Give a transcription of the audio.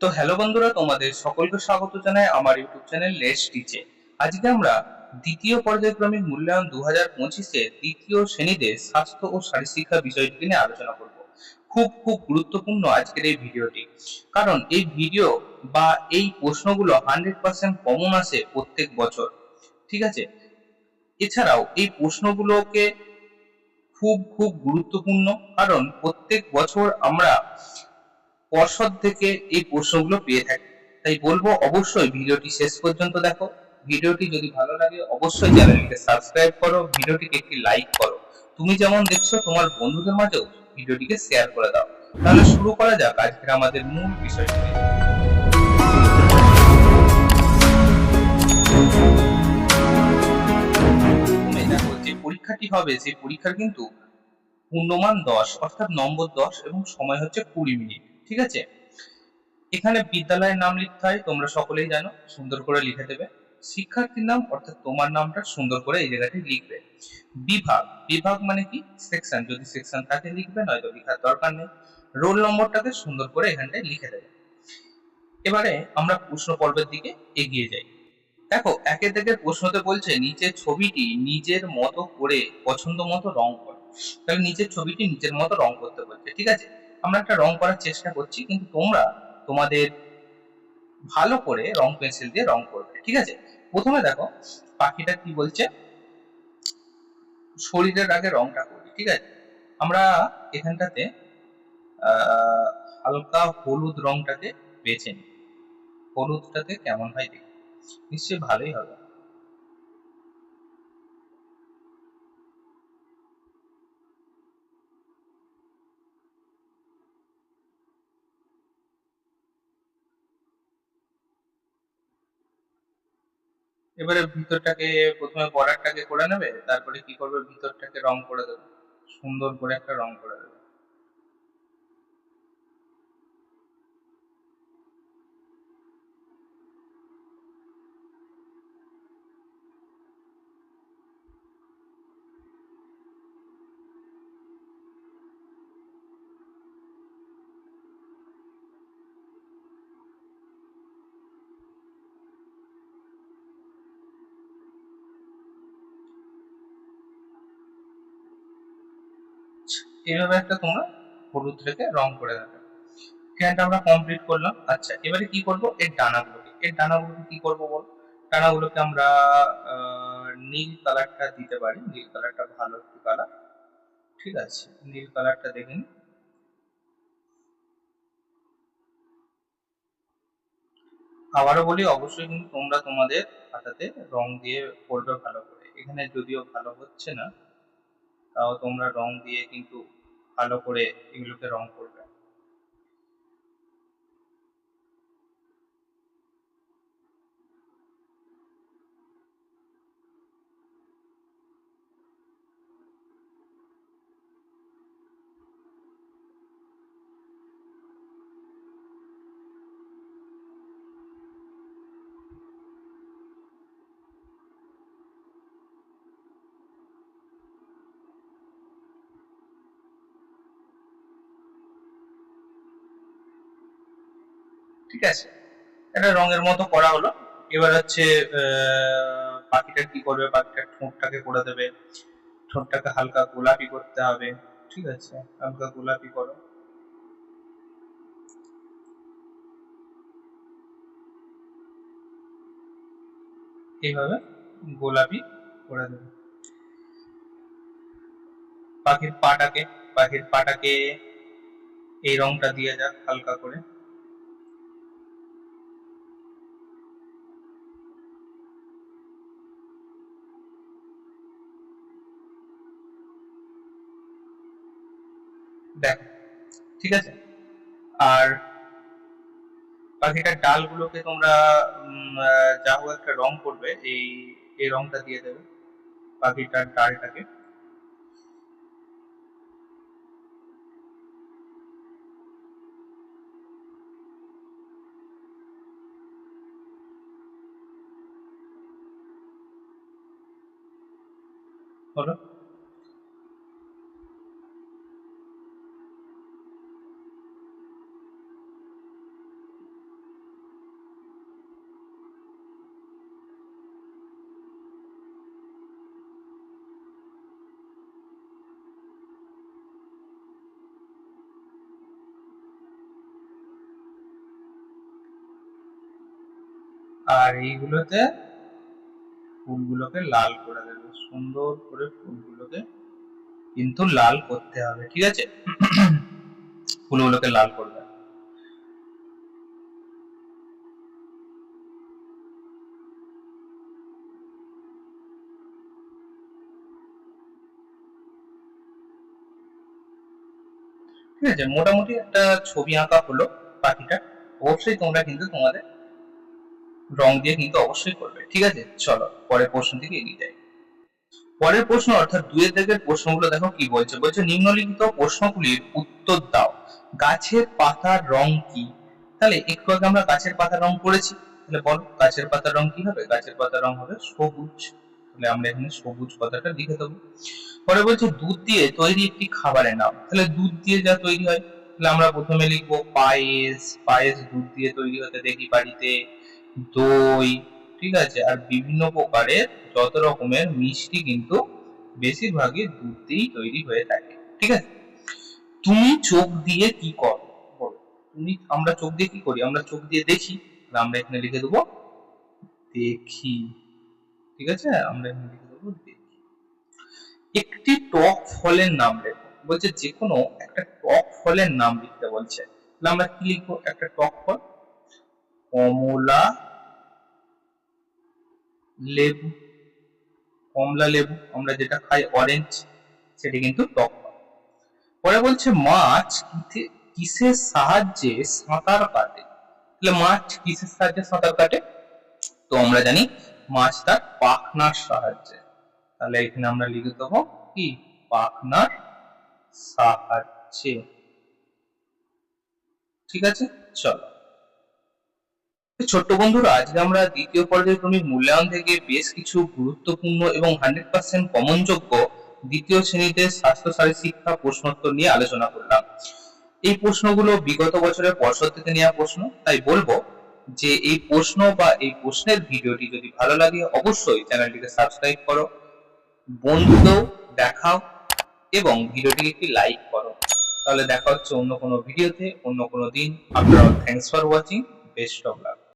তো হ্যালো বন্ধুরা, তোমাদের সকলকে স্বাগত জানাই আমার ইউটিউব চ্যানেল লেস টিচে আজকে আমরা দ্বিতীয় পর্যায়ক্রমিক মূল্যায়ন দু হাজার পঁচিশে দ্বিতীয় শ্রেণীতে স্বাস্থ্য ও শারীরশিক্ষা বিষয়টিকে নিয়ে আলোচনা করব। খুব খুব গুরুত্বপূর্ণ আজকের এই ভিডিওটি। কারণ এই ভিডিও বা এই প্রশ্নগুলো হান্ড্রেড পার্সেন্ট কমন আসে প্রত্যেক বছর। ঠিক আছে? এছাড়াও এই প্রশ্নগুলোকে খুব খুব গুরুত্বপূর্ণ কারণ প্রত্যেক বছর আমরা পর্ষদ থেকে এই প্রশ্নগুলো পেয়ে থাকি। তাই বলব অবশ্যই ভিডিওটি শেষ পর্যন্ত দেখো। ভিডিওটি যদি ভালো লাগে অবশ্যই চ্যানেলটিকে সাবস্ক্রাইব করো, ভিডিওটিকে একটি লাইক করো। তুমি যেমন দেখছ, তোমার বন্ধুদের মাঝেও ভিডিওটিকে শেয়ার করে দাও। তাহলে শুরু করা যাক আজকের আমাদের মূল বিষয়টি। যে পরীক্ষাটি হবে, সেই পরীক্ষার কিন্তু পূর্ণমান দশ, অর্থাৎ নম্বর দশ এবং সময় হচ্ছে কুড়ি মিনিট। ঠিক আছে? এখানে বিদ্যালয়ের নাম লিখতে হয়, তোমরা সকলেই জানো, সুন্দর করে লিখে দেবে। শিক্ষার্থীর নাম, অর্থাৎ তোমার নামটা সুন্দর করে এই জায়গাটি লিখবে। বিভাগ বিভাগ মানে কি? সেকশন যদি সেকশন থাকে লিখবে, নয়তো লেখার দরকার নেই। রোল নম্বরটাকে সুন্দর করে এখানটায় লিখে দেবে। এবারে আমরা প্রশ্ন পর্বের দিকে এগিয়ে যাই। দেখো, একে থেকে প্রশ্নতে বলছে, নিচের ছবিটি নিজের মতো করে, পছন্দ মতো রং করো। তাহলে নিচের ছবিটি নিজের মতো রং করতে বলছে, ঠিক আছে? আমরা একটা রং করার চেষ্টা করছি, কিন্তু তোমরা তোমাদের ভালো করে রং পেন্সিল দিয়ে রং করবে, ঠিক আছে? প্রথমে দেখো, পাখিটা কি বলছে? শরীরের আগে রংটা করি, ঠিক আছে? আমরা এখানটাতে হালকা হলুদ রংটাকে বেছে নিই। হলুদটাতে কেমন হয় দেখি। নিশ্চয়ই ভালোই হবে। এবারে ভিতরটাকে প্রথমে বর্ডারটাকে করে নেবে, তারপরে কি করবে? ভিতরটাকে রং করে দেবে। সুন্দর করে একটা রং করে দেবে। এইভাবে একটা তোমরা হলুদ রেখে রং করে দেবে। এখানটা আমরা কমপ্লিট করলাম। আচ্ছা এবারে কি করব? এর ডানাগুলোকে। এর ডানাগুলোকে কি করব বল? ডানাগুলোকে আমরা নীল কালারটা দিতে পারি। নীল কালারটা ভালো একটু কালার ঠিক আছে, নীল কালারটা দেখে নিই আবারও বলি, অবশ্যই কিন্তু তোমরা তোমাদের খাতাতে রং দিয়ে করবে ভালো করে। এখানে যদিও ভালো হচ্ছে না তাও তোমরা রং দিয়ে কিন্তু ভালো করে এগুলোকে রং করবে। ঠিক আছে? একটা রঙের মতো করা হলো। এবার হচ্ছে পাখিটা কি করবে? পাখিটার ঠোঁটটাকে করে দেবে। ঠোঁটটাকে হালকা গোলাপি করতে হবে। ঠিক আছে? হালকা গোলাপি করো। এইভাবে গোলাপি করে দেবে। পাখির পাটাকে পাখির পাটাকে এই রংটা দিয়ে যাক হালকা করে। দেখ, ঠিক আছে? আর পাখিটার ডালগুলোকে তোমরা যা হোক একটা রং করবে, এই এই রংটা দিয়ে দেবে পাখিটার ডালটাকে। হলো? আর এইগুলোতে ফুলগুলোকে লাল করে দেবে। সুন্দর করে ফুলগুলোকে কিন্তু লাল করতে হবে, ঠিক আছে? ফুলগুলোকে লাল করবে। ঠিক আছে, মোটামুটি একটা ছবি আঁকা হলো পাখিটা অবশ্যই তোমরা কিন্তু তোমাদের রং দিয়ে কিন্তু অবশ্যই করবে। ঠিক আছে? চলো, পরের প্রশ্ন থেকে এগিয়ে যাই। পরের প্রশ্ন অর্থাৎ দুয়ের দাগের প্রশ্নগুলো দেখো কি বলছে? বলছে, নিম্নলিখিত প্রশ্নগুলির উত্তর দাও। গাছের পাতার রং কি? তাহলে একটু আগে আমরা গাছের পাতার রং করেছি তাহলে বলো, গাছের পাতার রং কি হবে? গাছের পাতার রং হবে সবুজ। তাহলে আমরা এখানে সবুজ কথাটা লিখে দেবো। পরে বলছে, দুধ দিয়ে তৈরি একটি খাবারের নাম। তাহলে দুধ দিয়ে যা তৈরি হয়, তাহলে আমরা প্রথমে লিখব পায়েস। পায়েস দুধ দিয়ে তৈরি হতে দেখি বাড়িতে। দই, ঠিক আছে? আর বিভিন্ন প্রকারের যত রকমের মিষ্টি কিন্তু বেশিরভাগই দুধ দিয়েই তৈরি হয়ে থাকে, ঠিক আছে? তুমি চোখ দিয়ে কি কর। তুমি, আমরা চোখ দিয়ে কি করি? আমরা চোখ দিয়ে দেখি। আমরা এখানে লিখে দেবো, দেখি, ঠিক আছে? আমরা এখানে লিখে দেবো, দেখি। একটি টক ফলের নাম লেখো। বলছে যে কোনো একটা টক ফলের নাম লিখতে বলছে। তাহলে আমরা কি লিখব? একটা টক ফল। কমলা লেবু কমলা লেবু, আমরা যেটা খাই অরেঞ্জ সেটা কিন্তু টক পরে বলছে মাছ কিসের সাহায্যে সাঁতার কাটে? তাহলে মাছ কিসের সাহায্যে সাঁতার কাটে? তো আমরা জানি মাছ তার পাখনার সাহায্যে। তাহলে এখানে আমরা লিখে দেবো কি? পাখনার সাহায্যে। ঠিক আছে? চলো। ছোট্ট বন্ধুরা, আজকে আমরা দ্বিতীয় পর্যায়ক্রমিক মূল্যায়ন থেকে বেশ কিছু গুরুত্বপূর্ণ এবং হান্ড্রেড পার্সেন্ট কমনযোগ্য দ্বিতীয় শ্রেণীতে স্বাস্থ্য শারী শিক্ষা প্রশ্নোত্তর নিয়ে আলোচনা করলাম। এই প্রশ্নগুলো বিগত বছরের পর্ষদ থেকে নেওয়া প্রশ্ন, তাই বলব যে এই প্রশ্ন বা এই প্রশ্নের ভিডিওটি যদি ভালো লাগে, অবশ্যই চ্যানেলটিকে সাবস্ক্রাইব করো, বন্ধুদেরও দেখাও এবং ভিডিওটিকে একটি লাইক করো। তাহলে দেখা হচ্ছে অন্য কোনো ভিডিওতে, অন্য কোনো দিন। আপনারা thanks for watching best of luck